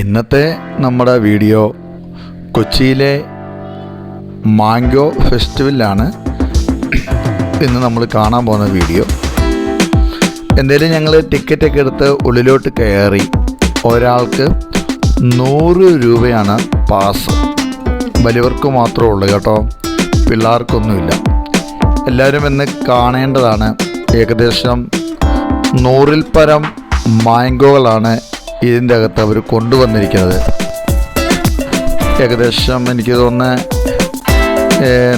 ഇന്നത്തെ നമ്മുടെ വീഡിയോ കൊച്ചിയിലെ മാംഗോ ഫെസ്റ്റിവലിലാണ് ഇന്ന് നമ്മൾ കാണാൻ പോകുന്ന വീഡിയോ. എന്തായാലും ഞങ്ങൾ ടിക്കറ്റൊക്കെ എടുത്ത് ഉള്ളിലോട്ട് കയറി ഒരാൾക്ക് നൂറ് രൂപയാണ് പാസ് വലിയവർക്ക് മാത്രമേ ഉള്ളൂ കേട്ടോ. പിള്ളേർക്കൊന്നുമില്ല. എല്ലാവരും ഇന്ന് കാണേണ്ടതാണ്. ഏകദേശം നൂറിൽ പരം മാംഗോകളാണ് ഇതിന്റെ അകത്ത് അവർ കൊണ്ടുവന്നിരിക്കുന്നത്. ഏകദേശം എനിക്ക് തോന്നുന്നത്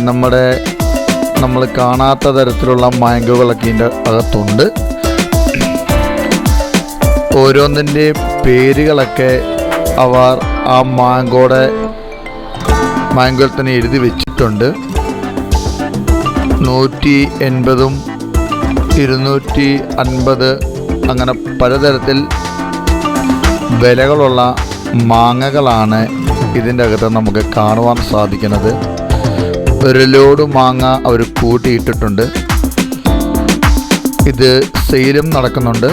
നമ്മുടെ നമ്മൾ കാണാത്ത തരത്തിലുള്ള മാങ്കുകളൊക്കെ ഇതിന്റെ അകത്തുണ്ട്. ഓരോന്നിന്റെ പേരുകളൊക്കെ അവർ ആ മാങ്കോടെ മാങ്കോയിൽ തന്നെ എഴുതി വെച്ചിട്ടുണ്ട്. നൂറ്റി എൺപതും ഇരുന്നൂറ്റി അൻപത് അങ്ങനെ പലതരത്തിൽ വിലകളുള്ള മാങ്ങകളാണ് ഇതിന്റെ അകത്ത് നമുക്ക് കാണുവാൻ സാധിക്കുന്നത്. ഒരു ലോഡ് മാങ്ങ അവർ കൂട്ടിയിട്ടിട്ടുണ്ട്. ഇത് സെയിലും നടക്കുന്നുണ്ട്.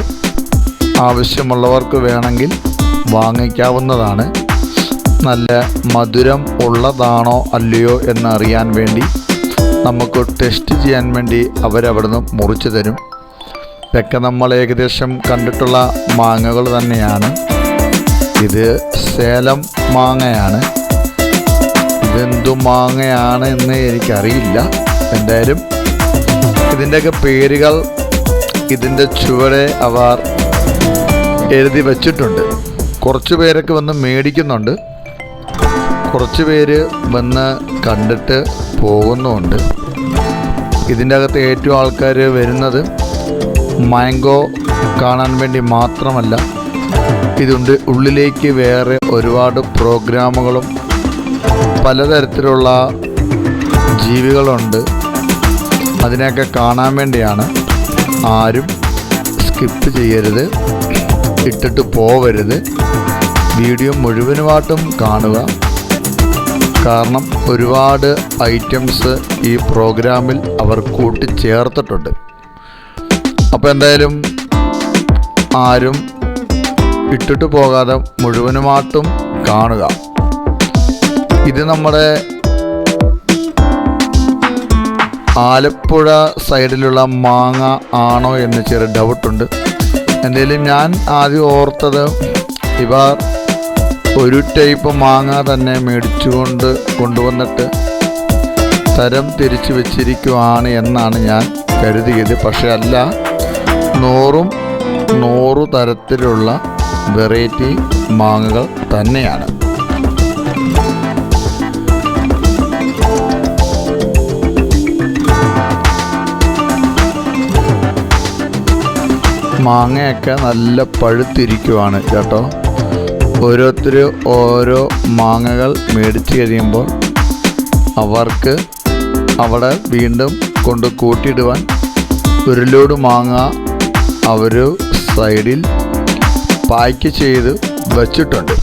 ആവശ്യമുള്ളവർക്ക് വേണമെങ്കിൽ വാങ്ങിക്കാവുന്നതാണ്. നല്ല മധുരം ഉള്ളതാണോ അല്ലയോ എന്നറിയാൻ വേണ്ടി നമുക്ക് ടെസ്റ്റ് ചെയ്യാൻ വേണ്ടി അവരവിടുന്ന് മുറിച്ചു തരും. ഇതൊക്കെ നമ്മൾ ഏകദേശം കണ്ടിട്ടുള്ള മാങ്ങകൾ തന്നെയാണ്. ഇത് സേലം മാങ്ങയാണ്. ഇതെന്തു മാങ്ങയാണ് എന്ന് എനിക്കറിയില്ല. എന്തായാലും ഇതിന്റെയൊക്കെ പേരുകൾ ഇതിന്റെ ചുവടെ അവർ എഴുതി വച്ചിട്ടുണ്ട്. കുറച്ച് പേരൊക്കെ വന്ന് മേടിക്കുന്നുണ്ട്. കുറച്ച് പേര് വന്ന് കണ്ടിട്ട് പോകുന്നുമുണ്ട് ഇതിന്റെ അകത്ത് ഏറ്റവും ആൾക്കാർ വരുന്നത് മാംഗോ കാണാൻ വേണ്ടി മാത്രമല്ല. ഇതുണ്ട് ഉള്ളിലേക്ക് വേറെ ഒരുപാട് പ്രോഗ്രാമുകളും പലതരത്തിലുള്ള ജീവികളുണ്ട്. അതിനെയൊക്കെ കാണാൻ വേണ്ടിയാണ് ആരും സ്കിപ്പ് ചെയ്യരുത് ഇട്ടിട്ട് പോവരുത്. വീഡിയോ മുഴുവനുമായിട്ടും കാണുക. കാരണം ഒരുപാട് ഐറ്റംസ് ഈ പ്രോഗ്രാമിൽ അവർ കൂട്ടിച്ചേർത്തിട്ടുണ്ട്. അപ്പോൾ എന്തായാലും ആരും ഇട്ടിട്ട് പോകാതെ മുഴുവനുമായിട്ടും കാണുക. ഇത് നമ്മുടെ ആലപ്പുഴ സൈഡിലുള്ള മാങ്ങ ആണോ എന്ന് ചെറിയ ഡൗട്ടുണ്ട് എന്തേലും ഞാൻ ആദ്യം ഓർത്തത് ഇവർ ഒരു ടൈപ്പ് മാങ്ങ തന്നെ മേടിച്ചുകൊണ്ട് കൊണ്ടുവന്നിട്ട് തരം തിരിച്ചു വെച്ചിരിക്കുവാണ് എന്നാണ് ഞാൻ കരുതിയത്. പക്ഷെ അല്ല നൂറും നൂറു തരത്തിലുള്ള വെറൈറ്റി മാങ്ങകൾ തന്നെയാണ്. മാങ്ങയൊക്കെ നല്ല പഴുത്തിരിക്കുവാണ് കേട്ടോ. ഓരോരുത്തർ ഓരോ മാങ്ങകൾ മേടിച്ച് കഴിയുമ്പോൾ അവർക്ക് അവിടെ വീണ്ടും കൊണ്ട് കൂട്ടിയിടുവാൻ ഒരു ലോഡ് മാങ്ങ അവർ സൈഡിൽ പാക്ക് ചെയ്ത് വച്ചിട്ടുണ്ട്.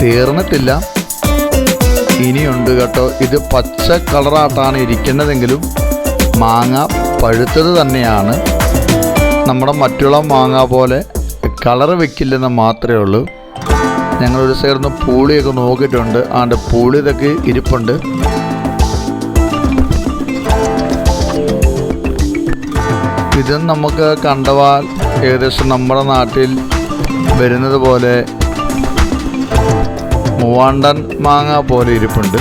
തീർന്നിട്ടില്ല. ഇനിയുണ്ട് കേട്ടോ. ഇത് പച്ച കളറായിട്ടാണ് ഇരിക്കുന്നതെങ്കിലും മാങ്ങ പഴുത്തത് തന്നെയാണ്. നമ്മുടെ മറ്റുള്ള മാങ്ങ പോലെ കളർ വെക്കില്ലെന്ന് മാത്രമേ ഉള്ളൂ. ഞങ്ങളൊരു ഒരു നിന്ന് പൂളിയൊക്കെ നോക്കിയിട്ടുണ്ട്. ആണ്ട് പൂളി ഇതൊക്കെ ഇരിപ്പുണ്ട്. ഇത് നമുക്ക് കണ്ടവാൽ ഏകദേശം നമ്മുടെ നാട്ടിൽ വരുന്നത് പോലെ മൂവാണ്ടൻ മാങ്ങ പോലെ ഇരിപ്പുണ്ട്.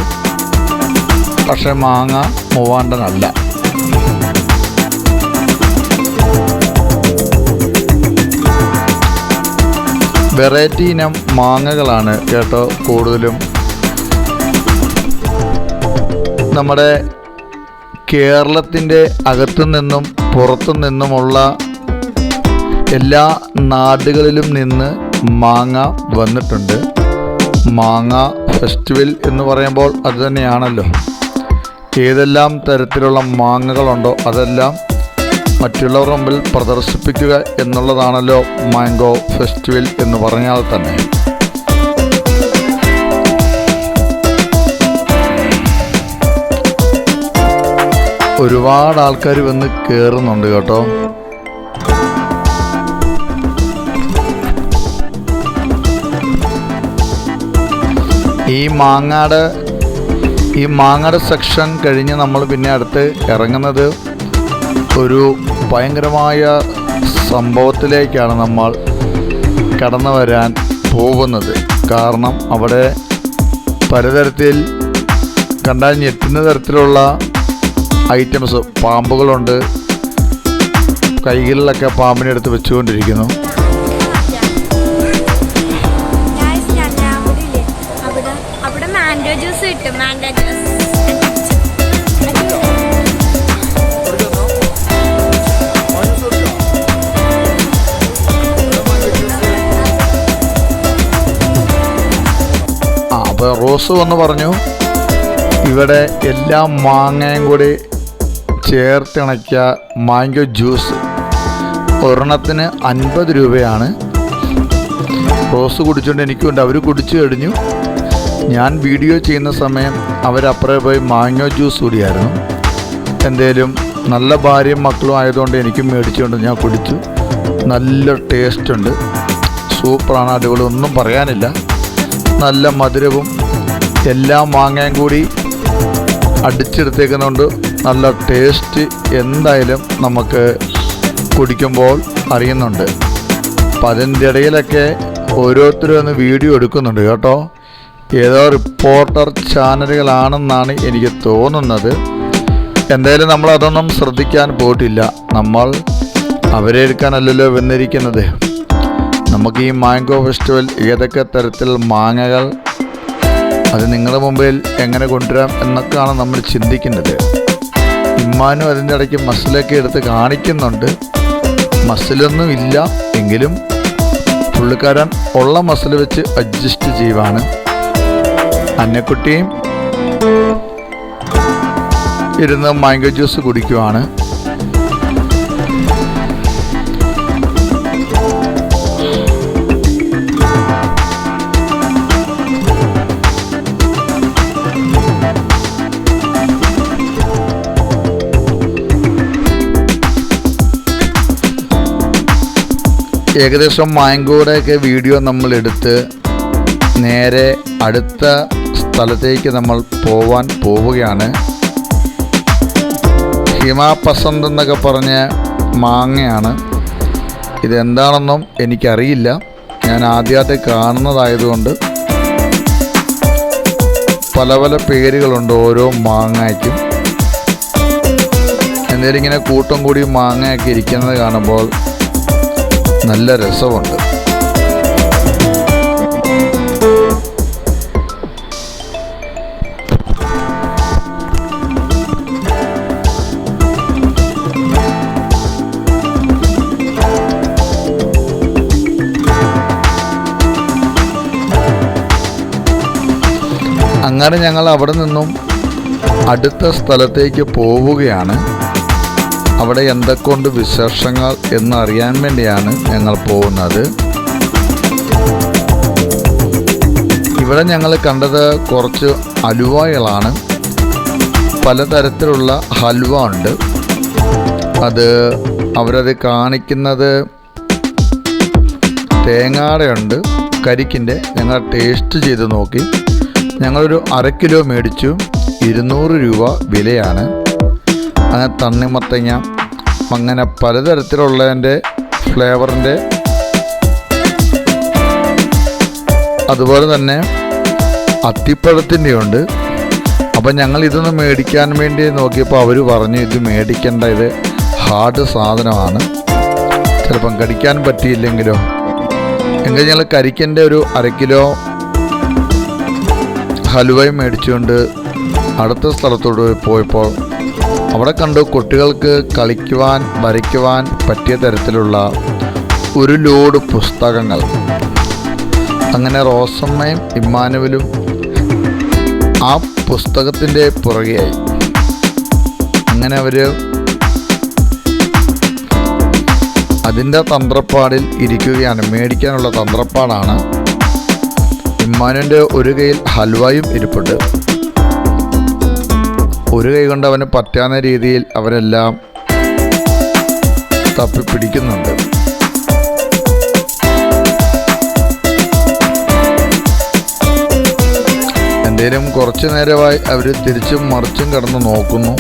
പക്ഷെ മാങ്ങ മൂവാണ്ടൻ അല്ല വെറൈറ്റി ഇനം മാങ്ങകളാണ് കേട്ടോ കൂടുതലും. നമ്മുടെ കേരളത്തിന്റെ അകത്തു നിന്നും പുറത്തു നിന്നുമുള്ള എല്ലാ നാടുകളിലും നിന്ന് മാങ്ങ വന്നിട്ടുണ്ട്. മാങ്ങ ഫെസ്റ്റിവൽ എന്ന് പറയുമ്പോൾ അതുതന്നെയാണല്ലോ ഏതെല്ലാം തരത്തിലുള്ള മാങ്ങകളുണ്ടോ അതെല്ലാം മറ്റുള്ളവർ മുമ്പിൽ പ്രദർശിപ്പിക്കുക എന്നുള്ളതാണല്ലോ മാംഗോ ഫെസ്റ്റിവൽ എന്ന് പറഞ്ഞാൽ തന്നെ. ഒരുപാട് ആൾക്കാർ വന്ന് കയറുന്നുണ്ട് കേട്ടോ. ഈ മാങ്ങാട് ഈ മാങ്ങാട് സെക്ഷൻ കഴിഞ്ഞ് നമ്മൾ പിന്നെ അടുത്ത് ഇറങ്ങുന്നത് ഒരു ഭയങ്കരമായ സംഭവത്തിലേക്കാണ് നമ്മൾ കടന്നു വരാൻ പോകുന്നത്. കാരണം അവിടെ പലതരത്തിൽ കണ്ടാൽ ഞെട്ടുന്ന തരത്തിലുള്ള ഐറ്റംസ് പാമ്പുകളുണ്ട്. കൈകളിലൊക്കെ പാമ്പിനെ എടുത്ത് വെച്ചുകൊണ്ടിരിക്കുന്നു. അവിടെ ജ്യൂസ് കിട്ടും. മാംഗോ റോസ് വന്ന് പറഞ്ഞു ഇവിടെ എല്ലാ മാങ്ങയും കൂടി ചേർത്തിണക്കിയ മാങ്കോ ജ്യൂസ് ഒരെണ്ണത്തിന് അൻപത് രൂപയാണ്. റോസ് കുടിച്ചുകൊണ്ട് എനിക്കുണ്ട്. അവർ കുടിച്ചു കഴിഞ്ഞു. ഞാൻ വീഡിയോ ചെയ്യുന്ന സമയം അവരപ്പുറേ പോയി മാങ്ങോ ജ്യൂസ് കൂടിയായിരുന്നു. എന്തേലും നല്ല ഭാര്യയും മക്കളും ആയതുകൊണ്ട് എനിക്കും മേടിച്ചുകൊണ്ട് ഞാൻ കുടിച്ചു. നല്ല ടേസ്റ്റ് ഉണ്ട്. സൂപ്പറാണ്. അടിപൊളി. ഒന്നും പറയാനില്ല. നല്ല മധുരവും എല്ലാ മാങ്ങയും കൂടി അടിച്ചെടുത്തേക്കുന്നതുകൊണ്ട് നല്ല ടേസ്റ്റ് എന്തായാലും നമുക്ക് കുടിക്കുമ്പോൾ അറിയുന്നുണ്ട്. അപ്പം അതിന്റെ ഇടയിലൊക്കെ ഓരോരുത്തരും ഒന്ന് വീഡിയോ എടുക്കുന്നുണ്ട് കേട്ടോ. ഏതോ റിപ്പോർട്ടർ ചാനലുകളാണെന്നാണ് എനിക്ക് തോന്നുന്നത്. എന്തായാലും നമ്മൾ അതൊന്നും ശ്രദ്ധിക്കാൻ പോയിട്ടില്ല. നമ്മൾ അവരെ എടുക്കാനല്ലല്ലോ വന്നിരിക്കുന്നത്. നമുക്ക് ഈ മാംഗോ ഫെസ്റ്റിവൽ ഏതൊക്കെ തരത്തിൽ മാങ്ങകൾ അത് നിങ്ങളുടെ മുമ്പിൽ എങ്ങനെ കൊണ്ടുവരാം എന്നൊക്കെയാണ് നമ്മൾ ചിന്തിക്കുന്നത്. ഇമ്മാനും അതിന്റെ ഇടയ്ക്ക് മസിലൊക്കെ എടുത്ത് കാണിക്കുന്നുണ്ട്. മസിലൊന്നും ഇല്ല എങ്കിലും പുള്ളിക്കാരൻ ഉള്ള മസിൽ വെച്ച് അഡ്ജസ്റ്റ് ചെയ്യുവാണ്. അന്നക്കുട്ടിയും ഇരുന്ന് മാംഗോ ജ്യൂസ് കുടിക്കുവാണ്. ഏകദേശം മാങ്കോയുടെയൊക്കെ വീഡിയോ നമ്മൾ എടുത്ത് നേരെ അടുത്ത സ്ഥലത്തേക്ക് നമ്മൾ പോവാൻ പോവുകയാണ്. ഹിമാപസന്ത് എന്നൊക്കെ പറഞ്ഞ മാങ്ങയാണ്. ഇതെന്താണെന്നും എനിക്കറിയില്ല. ഞാൻ ആദ്യമായിട്ട് കാണുന്നതായതുകൊണ്ട് പല പല പേരുകളുണ്ട് ഓരോ മാങ്ങയ്ക്കും. എന്തായാലും ഇങ്ങനെ കൂട്ടം കൂടി മാങ്ങയൊക്കെ ഇരിക്കുന്നത് കാണുമ്പോൾ നല്ല രസമുണ്ട്. അങ്ങനെ ഞങ്ങൾ അവിടെ നിന്നും അടുത്ത സ്ഥലത്തേക്ക് പോവുകയാണ്. അവിടെ എന്തൊക്കെയുണ്ട് വിശേഷങ്ങൾ എന്നറിയാൻ വേണ്ടിയാണ് ഞങ്ങൾ പോകുന്നത്. ഇവിടെ ഞങ്ങൾ കണ്ടത് കുറച്ച് അലുവകളാണ്. പലതരത്തിലുള്ള ഹൽവ ഉണ്ട്. അത് അവരത് കാണിക്കുന്നത് തേങ്ങാടയുണ്ട്. കരിക്കിന്റെ. ഞങ്ങൾ ടേസ്റ്റ് ചെയ്ത് നോക്കി. ഞങ്ങളൊരു അര കിലോ മേടിച്ചു. ഇരുന്നൂറ് രൂപ വിലയാണ്. അങ്ങനെ തണ്ണിമത്തങ്ങ അങ്ങനെ പലതരത്തിലുള്ളതിന്റെ ഫ്ലേവറിന്റെ അതുപോലെ തന്നെ അത്തിപ്പഴത്തിന്റെ ഉണ്ട് അപ്പം ഞങ്ങൾ ഇതൊന്ന് മേടിക്കാൻ വേണ്ടി നോക്കിയപ്പോൾ അവർ പറഞ്ഞു ഇത് മേടിക്കേണ്ട ഇത് ഹാർഡ് സാധനമാണ്. ചിലപ്പം കടിക്കാൻ പറ്റിയില്ലെങ്കിലോ? എങ്കിൽ ഞങ്ങൾ കരിക്കന്റെ ഒരു അരക്കിലോ കിലോ ഹലുവയും മേടിച്ചുകൊണ്ട് അടുത്ത സ്ഥലത്തോട് പോയപ്പോൾ അവിടെ കണ്ടു കുട്ടികൾക്ക് കളിക്കുവാൻ വരയ്ക്കുവാൻ പറ്റിയ തരത്തിലുള്ള ഒരു ലോഡ് പുസ്തകങ്ങൾ. അങ്ങനെ റോസമ്മയും ഇമ്മാനുവലും ആ പുസ്തകത്തിന്റെ പുറകെയായി. അങ്ങനെ അവർ അതിന്റെ തന്ത്രപ്പാടിൽ ഇരിക്കുകയാണ്. മേടിക്കാനുള്ള തന്ത്രപ്പാടാണ്. ഇമ്മാനുവിന്റെ ഒരു കയ്യിൽ ഹൽവായും ഇരിപ്പുണ്ട്. ഒരു കൈ കൊണ്ട് അവന് പറ്റാവുന്ന രീതിയിൽ അവരെല്ലാം തപ്പി പിടിക്കുന്നുണ്ട്. എന്തേലും കുറച്ചു നേരമായി അവർ തിരിച്ചും മറിച്ചും കിടന്ന് നോക്കുന്നു.